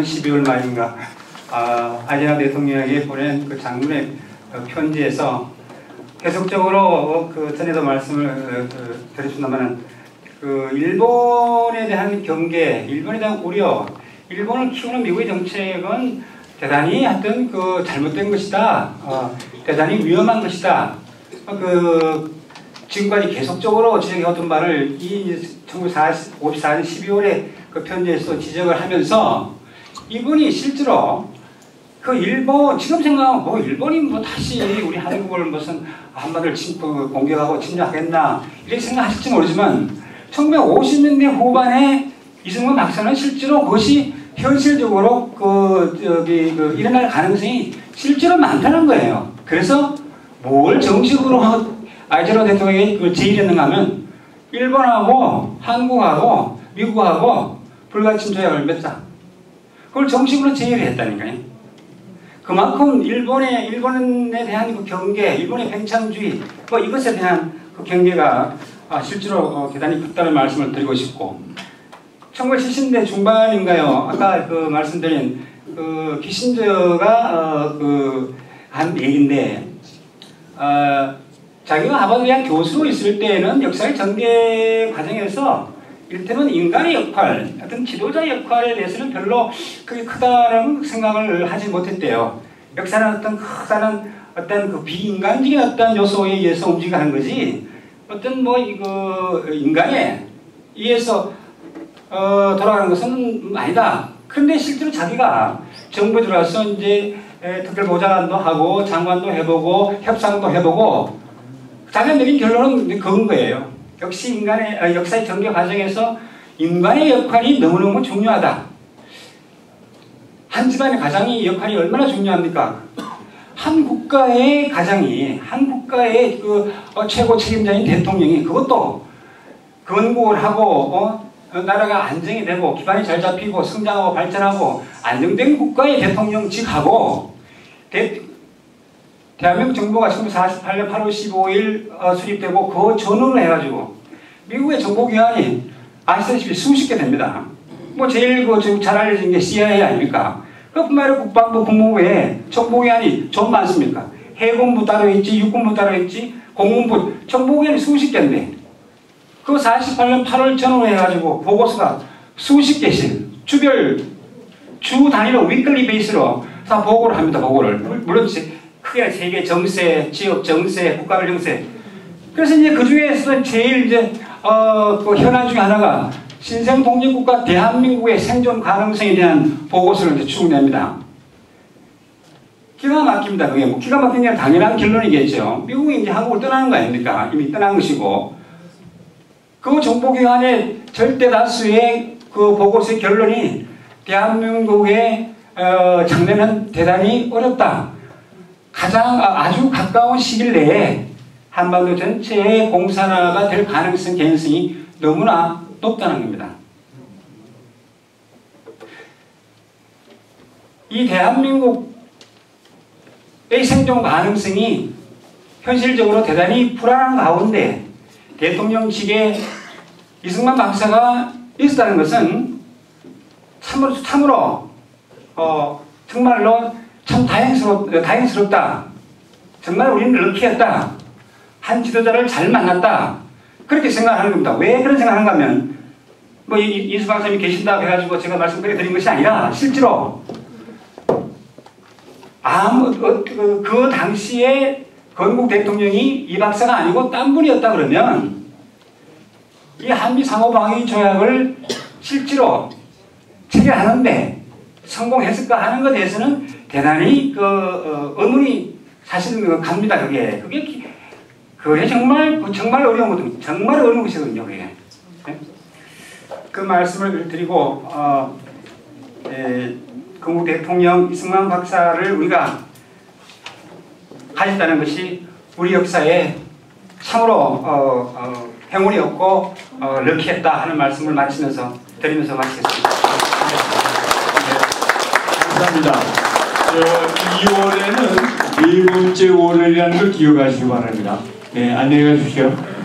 2014년 12월 말인가 아, 아제나 대통령에게 보낸 그 장문의 편지에서 계속적으로 그 전에도 말씀을 그, 드렸습니다만은 그 일본에 대한 경계, 일본에 대한 우려, 일본을 키우는 미국의 정책은 대단히 하여튼 그 잘못된 것이다, 어, 대단히 위험한 것이다. 그 지금까지 계속적으로 지적해왔던 말을 이 1954년 12월에 그 편지에서 지적을 하면서 이분이 실제로 그 일본 지금 생각하면 뭐 일본이 뭐 다시 우리 한국을 무슨 한반도를 침, 그 공격하고 침략하겠나 이렇게 생각하실지 모르지만 1950년대 후반에 이승만 박사는 실제로 그것이 현실적으로 그 저기 그 일어날 가능성이 실제로 많다는 거예요. 그래서 뭘 정식으로 아이제로 대통령이 그걸 제의했는가 하면 일본하고 한국하고 미국하고 불가침 조약을 맺자. 그걸 정식으로 제의를 했다니까요. 그만큼 일본의 일본에 대한 그 경계, 일본의 팽창주의, 뭐 이것에 대한 그 경계가 아, 실제로 어, 대단히 컸다는 말씀을 드리고 싶고 1970년대 중반인가요? 아까 그 말씀드린 그 키신저가 어, 그한 얘기인데 어, 자기가 하버드대학 교수로 있을 때는 역사의 전개 과정에서 이를테면 인간의 역할, 어떤 지도자 역할에 대해서는 별로 크게 크다는 생각을 하지 못했대요. 역사는 어떤 크다는 어떤 그 비인간적인 어떤 요소에 의해서 움직이는 거지, 어떤 뭐 이거 인간에 의해서 어, 돌아가는 것은 아니다. 그런데 실제로 자기가 정부에 들어와서 이제 특별보좌관도 하고 장관도 해보고 협상도 해보고 자기가 내린 결론은 그건 거예요. 역시 인간의 아, 역사의 전개 과정에서 인간의 역할이 너무너무 중요하다. 한 집안의 가장이 역할이 얼마나 중요합니까? 한 국가의 가장이 한 국가의 그 어, 최고 책임자인 대통령이 그것도 건국을 하고 어, 나라가 안정이 되고 기반이 잘 잡히고 성장하고 발전하고 안정된 국가의 대통령직하고 대, 대한민국 정부가 1948년 8월 15일 어, 수립되고 그 전후로 해가지고 미국의 정보기관이 아시다시피 수십 개 됩니다. 뭐 제일 그잘 알려진 게 CIA 아닙니까? 그뿐만 아니라 국방부 국무부에 정보기관이 좀 많습니까? 해군부 따로 있지, 육군부 따로 있지, 공군부, 정보기관이 수십 개인데 그 48년 8월 전후로 해가지고 보고서가 수십 개씩 주별 주 단위로 위클리 베이스로 다 보고를 합니다. 보고를 물론 크게 세계 정세, 지역 정세, 국가별 정세. 그래서 이제 그 중에서 제일 이제 어, 그 현안 중에 하나가 신생 독립국가 대한민국의 생존 가능성에 대한 보고서를 이제 추구냅니다. 기가 막힙니다. 그게 뭐 기가 막힌 게 당연한 결론이겠죠. 미국이 이제 한국을 떠나는 거 아닙니까? 이미 떠난 것이고. 그 정보기관의 절대 다수의 그 보고서의 결론이 대한민국의 어, 장래는 대단히 어렵다. 가장 아, 아주 가까운 시일 내에 한반도 전체의 공산화가 될 가능성, 개연성이 너무나 높다는 겁니다. 이 대한민국의 생존 가능성이 현실적으로 대단히 불안한 가운데 대통령직에 이승만 박사가 있었다는 것은 참으로, 참으로 어, 정말로 참 다행스럽, 다행스럽다. 정말 우리는 럭키였다. 한 지도자를 잘 만났다. 그렇게 생각하는 겁니다. 왜 그런 생각하는가 하면, 뭐, 이수 박사님이 계신다고 해가지고 제가 말씀드려 드린 것이 아니라, 실제로, 아무, 어, 그, 그 당시에 건국 대통령이 이 박사가 아니고 딴 분이었다 그러면, 이 한미 상호방위 조약을 실제로 체결하는데 성공했을까 하는 것에 대해서는 대단히 그 어, 의문이 사실은 그 갑니다. 그게 그게 그게 정말 정말 어려운 거든 정말 어려운 것이거든요. 그게 네? 그 말씀을 드리고 어, 에, 건국 대통령 이승만 박사를 우리가 가졌다는 것이 우리 역사에 참으로 어, 어, 행운이었고 어, 럭키했다 하는 말씀을 마치면서 드리면서 마치겠습니다. 네. 감사합니다. 2월에는 네 번째 월요일이라는 걸 기억하시기 바랍니다. 네, 안녕히 가십시오.